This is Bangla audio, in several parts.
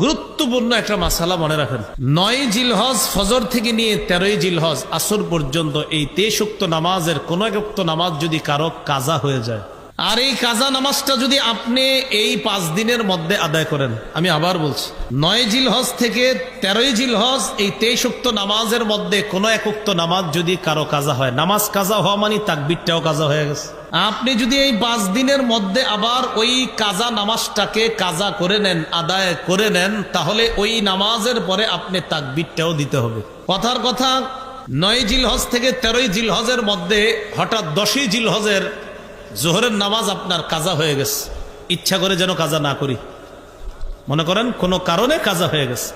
গুরুত্বপূর্ণ একটা মাসালা মনে রাখেন। নয় জিলহজ ফজর থেকে নিয়ে তেরোই জিলহজ আসর পর্যন্ত এই তেসুক্ত নামাজের কোন এক নামাজ যদি কারও কাজা হয়ে যায় আর এই কাজা নামাজটা যদি আপনি এই পাঁচ দিনের মধ্যে আদায় করেন, আমি আবার বলছি, নয় জিলহজ থেকে তেরোই জিলহজ এই তেষুক্ত নামাজের মধ্যে কোনো এক উক্ত নামাজ যদি কারও কাজা হয়, নামাজ কাজা হওয়া মানে তাকবিরটাও কাজা হয়ে গেছে। আপনি যদি এই পাঁচ দিনের মধ্যে আবার ওই কাজা নামাজটাকে কাজা করে নেন, আদায় করে নেন, তাহলে ওই নামাজের পরে আপনি তাকবিরটাও দিতে হবে। কথার কথা, নয় জিলহজ থেকে তেরোই জিলহজের মধ্যে হঠাৎ দশই জিলহজের জোহরের নামাজ আপনার কাজা হয়ে গেছে। ইচ্ছা করে যেন কাজা না করি। মনে করেন, কোনো কারণে কাজা হয়ে গেছে।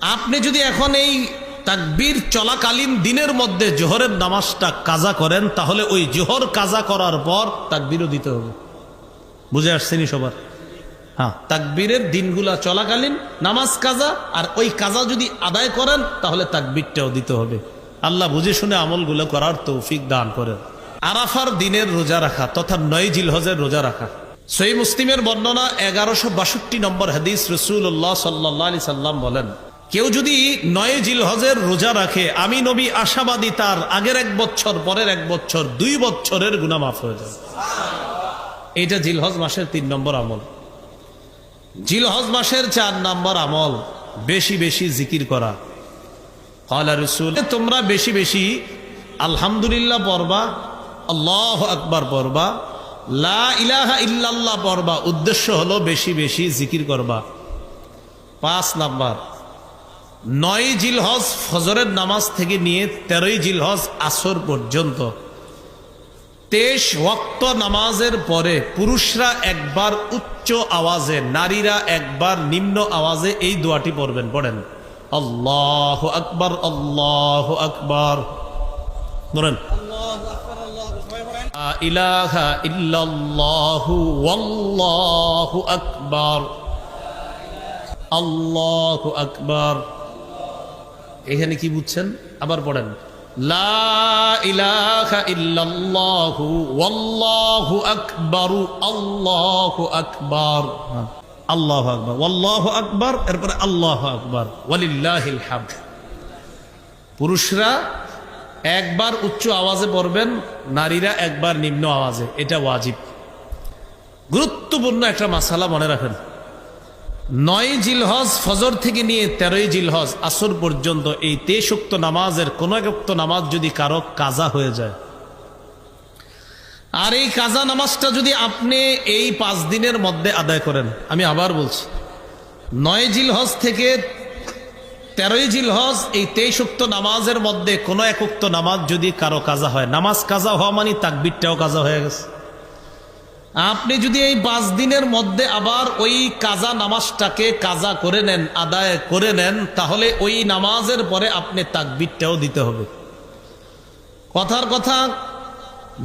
আপনি যদি এখন এই তাকবীর চলাকালীন দিনের মধ্যে জোহরের নামাজটা কাজা করেন, তাহলে ওই জোহর কাজা করার পর তাকবীরও দিতে হবে। বুঝে আসছেনি সবার? হ্যাঁ তাকবীরের দিনগুলা চলাকালীন, নামাজ কাজা, আর ওই কাজা যদি আদায় করেন, তাহলে তাকবীরটাও দিতে হবে। আল্লাহ বুঝে শুনে আমলগুলো করার তৌফিক দান করেন। আরাফার দিনের রোজা রাখা তথা নয় জিলহজের রোজা রাখা। সই মুসলিমের বর্ণনা এগারোশো বাষট্টি নম্বর হাদিস রসুল্লাহ সাল্লাহ আলি সাল্লাম বলেন, কেউ যদি নয় জিলহজের রোজা রাখে, আমি নবী আশাবাদী তার আগের এক বছর, পরের এক বছর, দুই বছরের গুণা মাফ হয়ে যায় এইটা জিলহজ মাসের তিন নম্বর আমল। জিলহজ মাসের চার নম্বর আমল, বেশি বেশি জিকির করা। রসুল, তোমরা বেশি বেশি আলহামদুলিল্লাহ পড়বা আল্লাহ আকবার পড়বা। লা ইলাহা ইল্লাল্লাহ পড়বা। উদ্দেশ্য হলো বেশি বেশি জিকির করবা। পাঁচ নাম্বার। নয় জিলহজ ফজরের নামাজ থেকে নিয়ে তেরোই জিলহজ আসর পর্যন্ত। তেইশ ওয়াক্ত নামাজের পরে পুরুষরা একবার উচ্চ আওয়াজে, নারীরা একবার নিম্ন আওয়াজে এই দোয়াটি পড়বেন, পড়েন। আল্লাহ আকবার, আল্লাহ আকবর। লা ইলাহা ইল্লাল্লাহু ওয়াল্লাহু আকবার। আল্লাহু আকবার। এখানে কি বুঝছেন? আবার পড়েন। লা ইলাহা ইল্লাল্লাহু ওয়াল্লাহু আকবার। আল্লাহু আকবার। আল্লাহু আকবার। ওয়াল্লাহু আকবার এরপরে আল্লাহু আকবার। ওয়ালিল্লাহিল হামদ। পুরুষরা একবার উচ্চ আওয়াজে পড়বেন নারীরা একবার নিম্ন আওয়াজে। এটা ওয়াজিব। গুরুত্বপূর্ণ একটা মাসালা মনে রাখেন। নয় জিলহজ ফজর থেকে নিয়ে তেরোই জিলহজ আসর পর্যন্ত এই তেষুক্ত নামাজের কোন এক উক্ত নামাজ যদি কারও কাজা হয়ে যায়। আর এই কাজা নামাজটা যদি আপনি এই পাঁচ দিনের মধ্যে আদায় করেন, আমি আবার বলছি, নয় জিলহজ থেকে তেরোই জিলহজ, এই তেইশ উক্ত নামাজের মধ্যে কোনো এক উক্ত নামাজ যদি কারও কাজা হয়। নামাজ কাজা হওয়া মানে তাকবিরটাও কাজা হয়ে গেছে। আপনি যদি এই পাঁচ দিনের মধ্যে আবার ওই কাজা নামাজটাকে কাজা করে নেন, আদায় করে নেন, তাহলে ওই নামাজের পরে আপনি তাকবিরটাও দিতে হবে। কথার কথা,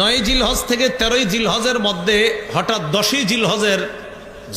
নয় জিলহজ থেকে তেরোই জিলহজের মধ্যে হঠাৎ দশই জিলহজের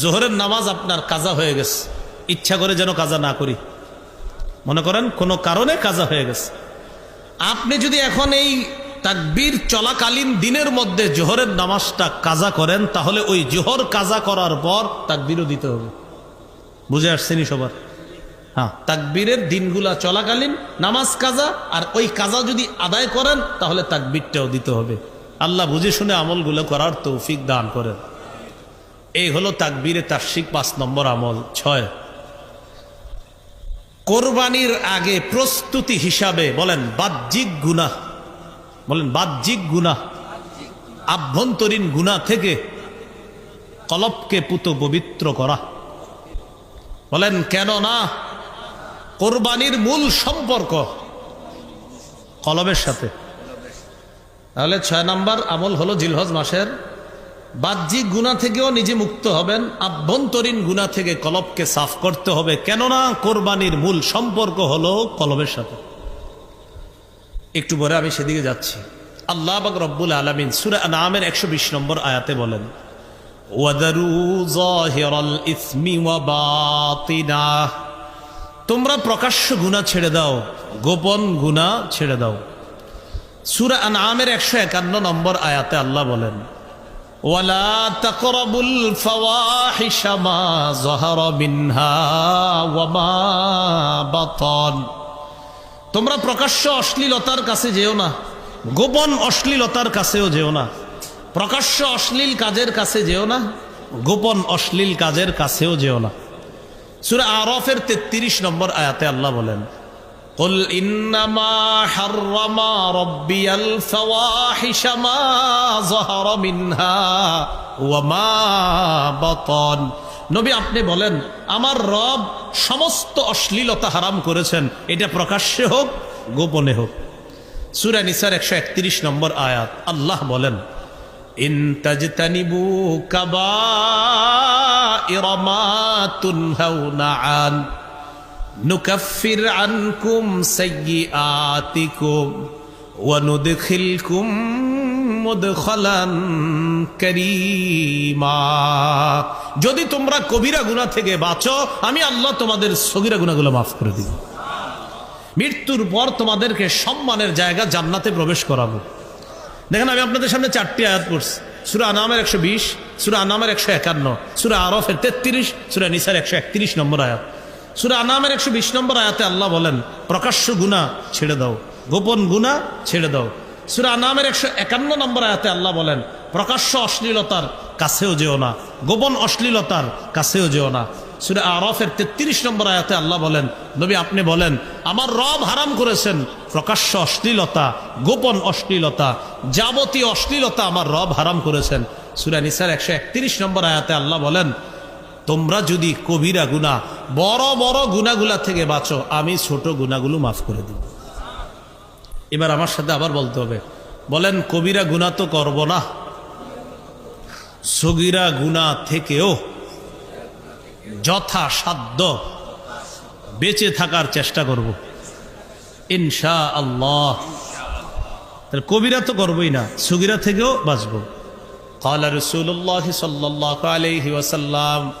জোহরের নামাজ আপনার কাজা হয়ে গেছে। ইচ্ছা করে যেন কাজা না করি। মনে করেন, কোনো কারণে কাজা হয়ে গেছে। আপনি যদি এখন এই তাকবীর চলাকালীন দিনের মধ্যে জোহরের নামাজটা কাজা করেন, তাহলে ওই জোহর কাজা করার পর তাকবীরও দিতে হবে। বুঝে আসছেনি সবার? হ্যাঁ তাকবীরের দিনগুলা চলাকালীন, নামাজ কাজা, আর ওই কাজা যদি আদায় করেন, তাহলে তাকবীরটাও দিতে হবে। আল্লাহ বুঝে শুনে আমলগুলো করার তৌফিক দান করেন। এই হলো তাকবীরে তার্শিক পাঁচ নম্বর আমল। ছয় কোরবানির আগে প্রস্তুতি হিসাবে বলেন, বাহ্যিক গুণা বলেন, বাহ্যিক গুণা আভ্যন্তরীণ গুণা থেকে কলপকে পুত পবিত্র করা। বলেন কেন না কোরবানির মূল সম্পর্ক কলবের সাথে। তাহলে ছয় নাম্বার আমল হলো জিলহজ মাসের বাহ্যিক গুণা থেকেও নিজে মুক্ত হবেন, আভ্যন্তরীণ গুণা থেকে কলবকে সাফ করতে হবে। কেননা কোরবানির মূল সম্পর্ক হলো কলবের সাথে। একটু পরে আমি সেদিকে যাচ্ছি। আল্লাহ বাক রব্বুল আলমিন সুরা নামের একশো বিশ নম্বর আয়াতে বলেন তোমরা প্রকাশ্য গুণা ছেড়ে দাও, গোপন গুণা ছেড়ে দাও। সুরা আনামের একশো একান্ন নম্বর আয়াতে আল্লাহ বলেন ولا تقربوا الفواحش ما ظهر منها وما بطن তোমরা প্রকাশ্য অশ্লীলতার কাছে যেও না গোপন অশ্লীলতার কাছেও যেও না প্রকাশ্য অশ্লীল কাজের কাছে যেও না গোপন অশ্লীল কাজের কাছেও যেও না সুরা আরফের তেত্রিশ নম্বর আয়াতে আল্লাহ বলেন قل إنما حرم ربي الفواحش ما ظهر منها وما بطن নবী আপনি বলেন আমার রব সমস্ত অশ্লীলতা হারাম করেছেন এটা প্রকাশ্যে হোক গোপনে হোক সুরা নিসার একশো একত্রিশ নম্বর আয়াত আল্লাহ বলেন ইন তাজতানিবু কাবাইর মা তুনহাউনা আন নুকাফির আনকুম সাইয়্যাতিকুম ওয়া নুদখিলকুম মুদখালান কারীমা। যদি তোমরা কবিরা গুনাহ থেকে বাঁচো, আমি আল্লাহ তোমাদের সগীরা গুনাহগুলো মাফ করে দিব। মৃত্যুর পর তোমাদেরকে সম্মানের জায়গা জান্নাতে প্রবেশ করাবো। দেখেন, আমি আপনাদের সামনে চারটি আয়াত পড়ছি। সুরা আনামের একশো বিশ, সুরা আনামের একশো একান্ন, সুরা আরফের তেত্রিশ, সুরা নিসার একশো একত্রিশ নম্বর আয়াত। সুরা আনামের একশো বিশ নম্বর আয়াতে আল্লাহ বলেন, প্রকাশ্য গুণা ছেড়ে দাও, গোপন গুণা ছেড়ে দাও। সুরা আনামের একশো একান্ন নম্বর আয়াতে আল্লাহ বলেন, প্রকাশ্য অশ্লীলতার কাছেও যেও না, গোপন অশ্লীলতার কাছেও যেও না। সুরা আরফের তেত্রিশ নম্বর আয়াতে আল্লাহ বলেন, নবী আপনি বলেন, আমার রব হারাম করেছেন, প্রকাশ্য অশ্লীলতা, গোপন অশ্লীলতা, যাবতীয় অশ্লীলতা আমার রব হারাম করেছেন। সুরা নিসার একশো একত্রিশ নম্বর আয়াতে আল্লাহ বলেন তোমরা যদি কবিরা গুণা বড় বড় গুণাগুলা থেকে বাঁচো আমি ছোট গুণাগুলো মাফ করে দিব এবার আমার সাথে আবার বলতে হবে বলেন কবিরা গুণা তো করব না সগিরা গুণা থেকেও যথাসাধ্য বেঁচে থাকার চেষ্টা করব ইনশা আল্লাহ তাহলে কবিরা তো করবই না সগিরা থেকেও বাঁচবো قال رسول الله صلى الله عليه وسلم إياكم ومحقرات الذنوب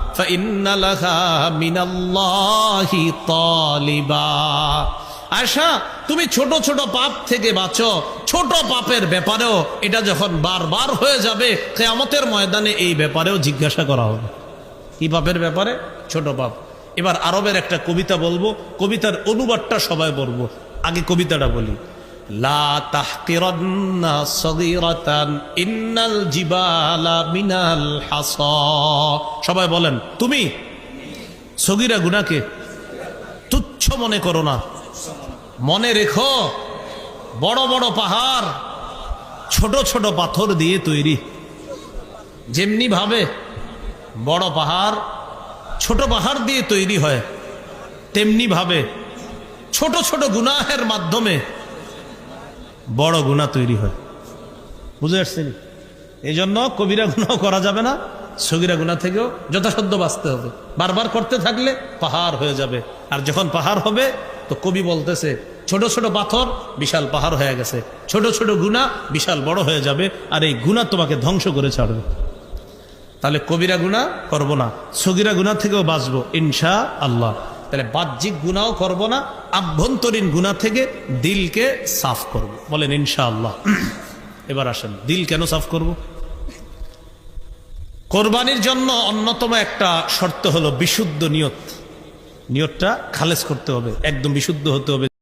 আশা তুমি ছোট ছোট পাপ থেকে বাঁচো। ছোট পাপের ব্যাপারেও এটা যখন বারবার হয়ে যাবে, কেয়ামতের ময়দানে এই ব্যাপারেও জিজ্ঞাসা করা হবে। কি পাপের ব্যাপারে? ছোট পাপ। এবার আরবের একটা কবিতা বলব, কবিতার অনুবাদটা সবাই বলব আগে কবিতাটা বলি। সবাই বলেন, তুমি সগিরা গুনাকে তুচ্ছ মনে করো না। মনে রেখো, বড় বড় পাহাড় ছোট ছোট পাথর দিয়ে তৈরি। যেমনি ভাবে বড় পাহাড় ছোট পাহাড় দিয়ে তৈরি হয়, তেমনি ভাবে ছোট ছোট গুনাহের মাধ্যমে বড় গুণা তৈরি হয়। বুঝে আসছেন? এই জন্য কবিরা গুণাও করা যাবে না, সগিরা গুণা থেকেও যথাসাধ্য বাঁচতে হবে। বারবার করতে থাকলে পাহাড় হয়ে যাবে। আর যখন পাহাড় হবে, তো কবি বলতেছে, ছোট ছোট পাথর বিশাল পাহাড় হয়ে গেছে। ছোট ছোট গুণা বিশাল বড় হয়ে যাবে, আর এই গুণা তোমাকে ধ্বংস করে ছাড়বে। তাহলে কবিরা গুণা করব না, সগিরা গুণা থেকেও বাঁচবো ইনশা আল্লাহ তাহলে বাহ্যিক গুণাও করব না, আভ্যন্তরীণ গুণা থেকে দিলকে সাফ করব। বলেন, ইনশাআল্লাহ। এবার আসেন, দিল কেন সাফ করব? কোরবানির জন্য অন্যতম একটা শর্ত হলো বিশুদ্ধ নিয়ত। নিয়তটা খালেজ করতে হবে, একদম বিশুদ্ধ হতে হবে।